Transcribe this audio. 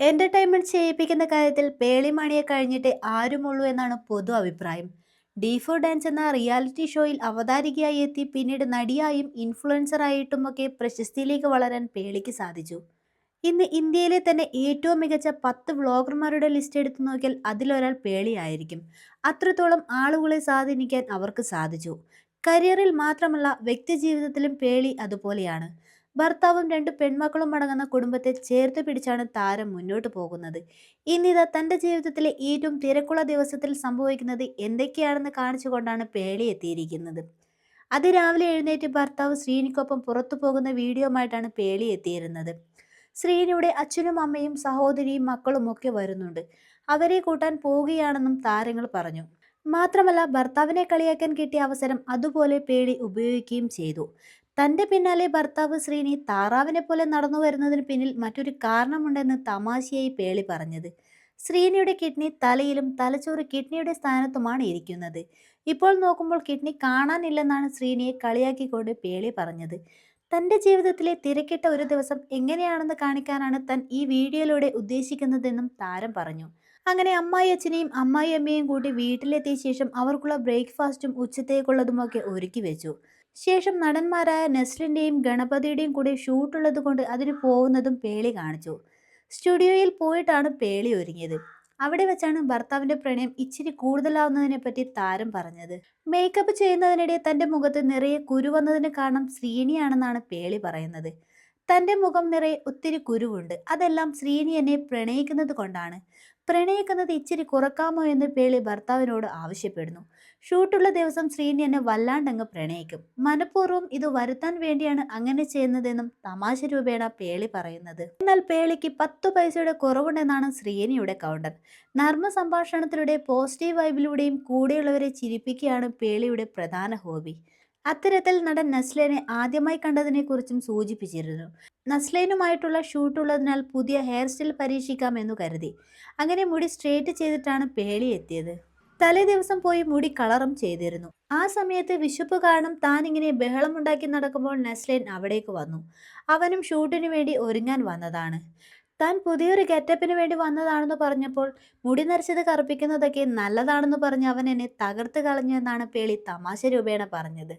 Entertainment ചെയ്യിപ്പിക്കുന്ന കാര്യത്തിൽ പേളിമാണിയെ കഴിഞ്ഞിട്ട് ആരുമുള്ളൂ എന്നാണ് പൊതു അഭിപ്രായം. ഡി ഫോർ ഡാൻസ് എന്ന റിയാലിറ്റി ഷോയിൽ അവതാരികയായി എത്തി പിന്നീട് നടിയായും ഇൻഫ്ലുവൻസറായിട്ടുമൊക്കെ പ്രശസ്തിയിലേക്ക് വളരാൻ പേളിക്ക് സാധിച്ചു. ഇന്ന് ഇന്ത്യയിലെ തന്നെ ഏറ്റവും മികച്ച പത്ത് വ്ളോഗർമാരുടെ ലിസ്റ്റ് എടുത്തു നോക്കിയാൽ അതിലൊരാൾ പേളിയായിരിക്കും അത്രത്തോളം ആളുകളെ സ്വാധീനിക്കാൻ അവർക്ക് സാധിച്ചു. കരിയറിൽ മാത്രമല്ല വ്യക്തിജീവിതത്തിലും പേളി അതുപോലെയാണ്. ഭർത്താവും രണ്ട് പെൺമക്കളും അടങ്ങുന്ന കുടുംബത്തെ ചേർത്ത് പിടിച്ചാണ് താരം മുന്നോട്ട് പോകുന്നത്. ഇന്നിത തന്റെ ജീവിതത്തിലെ ഏറ്റവും തിരക്കുള്ള ദിവസത്തിൽ സംഭവിക്കുന്നത് എന്തൊക്കെയാണെന്ന് കാണിച്ചുകൊണ്ടാണ് പേളി എത്തിയിരിക്കുന്നത്. അതിരാവിലെ എഴുന്നേറ്റ് ഭർത്താവ് ശ്രീനിക്കൊപ്പം പുറത്തു പോകുന്ന വീഡിയോമായിട്ടാണ് പേളി എത്തിയിരുന്നത്. ശ്രീനിയുടെ അച്ഛനും അമ്മയും സഹോദരിയും മക്കളും ഒക്കെ വരുന്നുണ്ട്. അവരെ കൂട്ടാൻ പോവുകയാണെന്നും താരങ്ങൾ പറഞ്ഞു. മാത്രമല്ല ഭർത്താവിനെ കളിയാക്കാൻ കിട്ടിയ അവസരം അതുപോലെ പേളി ഉപയോഗിക്കുകയും ചെയ്തു. തന്റെ പിന്നാലെ ഭർത്താവ് ശ്രീനി താറാവിനെ പോലെ നടന്നു വരുന്നതിന് പിന്നിൽ മറ്റൊരു കാരണമുണ്ടെന്ന് തമാശയായി പേളി പറഞ്ഞത്. ശ്രീനിയുടെ കിഡ്നി തലയിലും തലച്ചോറ് കിഡ്നിയുടെ സ്ഥാനത്തുമാണ് ഇരിക്കുന്നത്. ഇപ്പോൾ നോക്കുമ്പോൾ കിഡ്നി കാണാനില്ലെന്നാണ് ശ്രീനിയെ കളിയാക്കിക്കൊണ്ട് പേളി പറഞ്ഞത്. തന്റെ ജീവിതത്തിലെ തിരക്കിട്ട ഒരു ദിവസം എങ്ങനെയാണെന്ന് കാണിക്കാനാണ് താൻ ഈ വീഡിയോയിലൂടെ ഉദ്ദേശിക്കുന്നതെന്നും താരം പറഞ്ഞു. അങ്ങനെ അമ്മായി അച്ഛനെയും അമ്മായി അമ്മയും കൂട്ടി വീട്ടിലെത്തിയ ശേഷം അവർക്കുള്ള ബ്രേക്ക്ഫാസ്റ്റും ഉച്ചത്തേക്കുള്ളതുമൊക്കെ ഒരുക്കി വെച്ചു. ശേഷം നടന്മാരായ നെസ്ലിന്റെയും ഗണപതിയുടെയും കൂടെ ഷൂട്ടുള്ളത് കൊണ്ട് അതിന് പോകുന്നതും പേളി കാണിച്ചു. സ്റ്റുഡിയോയിൽ പോയിട്ടാണ് പേളി ഒരുങ്ങിയത്. അവിടെ വെച്ചാണ് ഭർത്താവിന്റെ പ്രണയം ഇച്ചിരി കൂടുതലാവുന്നതിനെ പറ്റി താരം പറഞ്ഞത്. മേക്കപ്പ് ചെയ്യുന്നതിനിടെ തന്റെ മുഖത്ത് നിറയെ കുരു വന്നതിന് കാരണം ശ്രീനിയാണെന്നാണ് പേളി പറയുന്നത്. തന്റെ മുഖം നിറയെ ഒത്തിരി കുരുവുണ്ട്. അതെല്ലാം ശ്രീനി എന്നെ പ്രണയിക്കുന്നത് കൊണ്ടാണ്. പ്രണയിക്കുന്നത് ഇച്ചിരി കുറക്കാമോ എന്ന് പേളി ഭർത്താവിനോട് ആവശ്യപ്പെടുന്നു. ഷൂട്ടുള്ള ദിവസം ശ്രീനി എന്നെ വല്ലാണ്ടങ്ങ് പ്രണയിക്കും. മനഃപൂർവം ഇത് വരുത്താൻ വേണ്ടിയാണ് അങ്ങനെ ചെയ്യുന്നതെന്നും തമാശ രൂപേണ പേളി പറയുന്നത്. എന്നാൽ പേളിക്ക് പത്ത് പൈസയുടെ കുറവുണ്ടെന്നാണ് ശ്രീനിയുടെ കൗണ്ടർ. നർമ്മ സംഭാഷണത്തിലൂടെ പോസിറ്റീവ് വൈബിലൂടെയും കൂടെയുള്ളവരെ ചിരിപ്പിക്കുകയാണ് പേളിയുടെ പ്രധാന ഹോബി. അത്തരത്തിൽ നടൻ നസ്ലേനെ ആദ്യമായി കണ്ടതിനെക്കുറിച്ചും സൂചിപ്പിച്ചിരുന്നു. നസ്ലേനുമായിട്ടുള്ള ഷൂട്ടുള്ളതിനാൽ പുതിയ ഹെയർ സ്റ്റൈൽ പരീക്ഷിക്കാമെന്നു കരുതി. അങ്ങനെ മുടി സ്ട്രേറ്റ് ചെയ്തിട്ടാണ് പേളി എത്തിയത്. തലേ ദിവസം പോയി മുടി കളറും ചെയ്തിരുന്നു. ആ സമയത്ത് വിശപ്പ് കാരണം താൻ ഇങ്ങനെ ബഹളമുണ്ടാക്കി നടക്കുമ്പോൾ നസ്ലേൻ അവിടേക്ക് വന്നു. അവനും ഷൂട്ടിനു വേണ്ടി ഒരുങ്ങാൻ വന്നതാണ്. താൻ പുതിയൊരു ഗെറ്റപ്പിന് വേണ്ടി വന്നതാണെന്ന് പറഞ്ഞപ്പോൾ മുടി നരച്ചത് കറുപ്പിക്കുന്നതൊക്കെ നല്ലതാണെന്ന് പറഞ്ഞ് അവൻ എന്നെ തകർത്ത് കളഞ്ഞു എന്നാണ് പേളി തമാശ രൂപേണ പറഞ്ഞത്.